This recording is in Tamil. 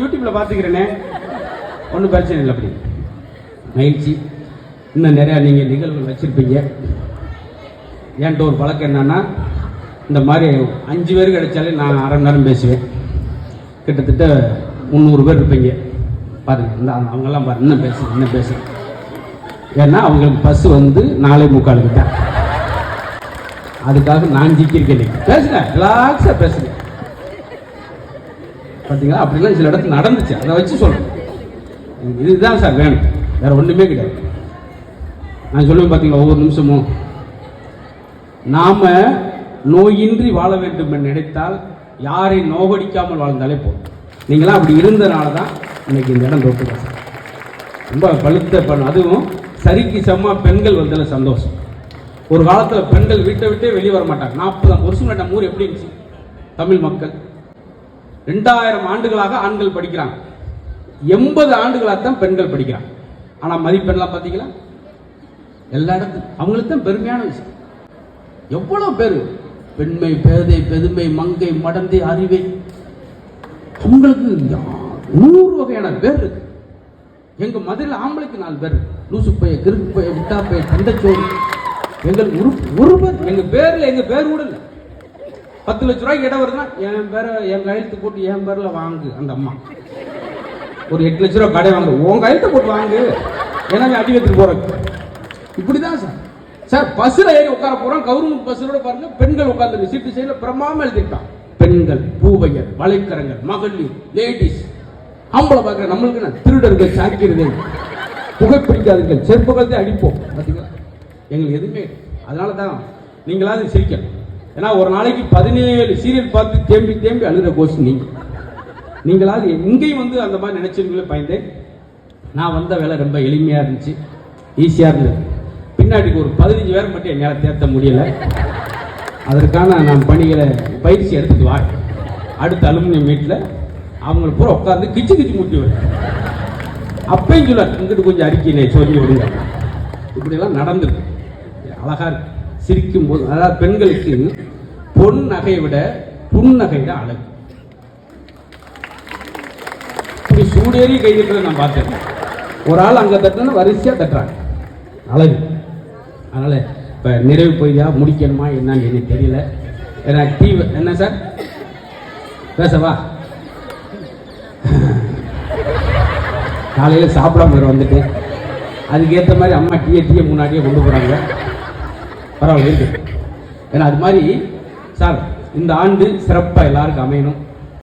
யூடியூப்ல பார்த்துக்கிறேனே. ஒன்றும் பிரச்சனை இல்லை அப்படி. மகிழ்ச்சி. இன்னும் நிறையா நீங்கள் நிகழ்வுகள் வச்சுருப்பீங்க. என்கிட்ட ஒரு பழக்கம் என்னன்னா இந்த மாதிரி அஞ்சு பேர் கிடைச்சாலே நான் அரை மணி நேரம் பேசுவேன். கிட்டத்தட்ட முந்நூறு பேர் இருப்பீங்க. பாருங்க இந்த அவங்கெல்லாம் பாருங்க இன்னும் பேசு இன்னும் பேசு. ஏன்னா அவங்களுக்கு பஸ் வந்து நாளை முக்காலுக்கு தான் அதுக்காக நான் ஜிக்கிருக்கேன் இன்னைக்கு. பேசுங்க ரிலாக்ஸாக பேசுங்க. பார்த்தீங்களா அப்படிலாம் சில இடத்துல நடந்துச்சு. அதை வச்சு சொல்கிறேன் இதுதான் சார் வேணும். வேறு ஒன்றுமே கிடையாது. நான் சொல்லுவேன் பார்த்தீங்களா ஒவ்வொரு நிமிஷமும். நாம் நோயின்றி வாழ வேண்டும் என்று நினைத்தால் யாரை நோகடிக்காமல் வாழ்ந்தாலே போதும். நீங்களாம் அப்படி இருந்தனால தான் இன்னைக்கு இந்த இடம் தொட்டு சார். ரொம்ப பழுத்த பண்ண அதுவும் சரிக்கு சமமாக பெண்கள் வந்ததில் சந்தோஷம். ஒரு காலத்தில் பெண்கள் வீட்டை விட்டே வெளியே வர மாட்டாங்க. நாற்பது வருஷம் முன்னாடி ஊர் எப்படி இருந்துச்சு? தமிழ் மக்கள். ரெண்டாயிரம் ஆண்டுகளாக ஆண்கள் படிக்கிறாங்க. எண்பது ஆண்டுகளாக தான் பெண்கள் படிக்கிறாங்க. ஆனால் மதிப்பெண்லாம் பார்த்தீங்களா? எல்லா இடத்துக்கும். அவங்களுக்கு தான் பெருமையான விஷயம். எவ்வளோ பேர்? பெண்மை பேதை பெதுமை மங்கை மடந்தை அறிவை. அவங்களுக்கு யா- நூறு வகையான பேர் இருக்கு. எங்கள் மதுரையில் ஆம்பளைக்கு நாலு பேர் லூசு பைய கிறுக்கு பைய விட்டா பைய தண்டச்சோறு. எங்களுக்கு ஒரு ஒரு பேர் எங்கள் பேரில் எங்கள் பேர் கூட இல்லை. பத்து லட்ச ரூபாய்க்கு இடம் வருதுன்னா என் பேரை என் கையெழுத்து போட்டு என் பேர்ல வாங்கு அந்த அம்மா. ஒரு எட்டு லட்ச ரூபாய் கடை வாங்க. உன் கையெழுத்து போட்டு வாங்கு. ஏன்னா அடி வச்சுட்டு போறக்கு இப்படிதான் சார். சார் பஸ்ல ஏறி உட்கார போறோம். கவர்மெண்ட் பஸ்ஸோட பாருங்க பெண்கள் உட்கார்ந்து சீட்டு சைடில் பிரமாம எழுதிட்டான் பெண்கள் பூவையர் வலைக்கரங்கள் மகளிர் லேடிஸ் ஆம்பளை பார்க்குற நம்மளுக்கு என்ன? திருடர்கள் சாக்கிறதே புகைப்பிடிக்காதீர்கள். செருப்புகள்தே அடிப்போம். பார்த்தீங்களா எங்களுக்கு எதுவுமே அதனால தான் நீங்களாவது சிரிக்கணும். ஏன்னா ஒரு நாளைக்கு பதினேழு சீரியல் பார்த்து தேம்பி தேம்பி அழுகிற கோஷ் நீங்க. நீங்களாவது இங்கேயும் வந்து அந்த மாதிரி நினைச்சிருங்களே பயந்தேன் நான் வந்த வேலை ரொம்ப எளிமையாக இருந்துச்சு ஈஸியாக இருந்தது. பின்னாடிக்கு ஒரு பதினஞ்சு பேர் மட்டும் என்னால் தேர்த்த முடியல. அதற்கான நான் பணிகளை பயிற்சி எடுத்துட்டு வா. அடுத்த அலுமினியம் மீட்டில் அவங்களை பூரா உட்காந்து கிச்சு கிச்சு முட்டி விடுறேன் அப்பையும் சொல்ல இங்கிட்டு கொஞ்சம் அறிக்கையிலே சொல்லி விடுங்க. இப்படியெல்லாம் நடந்துருக்கு. அழகாக இருக்கு. சிரிக்கும் போது அதாவது பெண்களுக்கு பொன் நகையை விட புன்னகை தான் அழகு. இப்படி சூடேறி கை தட்டுறதை நான் பார்த்தேன். ஒரு ஆள் அங்கே தட்டுனா வரிசையாக தட்டுறாங்க. அழகு. அதனால் இப்போ நிறைவு போய்தா முடிக்கணுமா என்னன்னு எனக்கு தெரியல. ஏன்னா டீ என்ன சார்? பேசவா? காலையில் சாப்பிடாம வேற வந்துட்டு அதுக்கேற்ற மாதிரி அம்மா டீயை டீயை முன்னாடியே கொண்டு போகிறாங்க பரவாயில்ல இருக்கு. ஏன்னா அது மாதிரி சார் இந்த ஆண்டு சிறப்பாக எல்லாருக்கும் அமையணும்.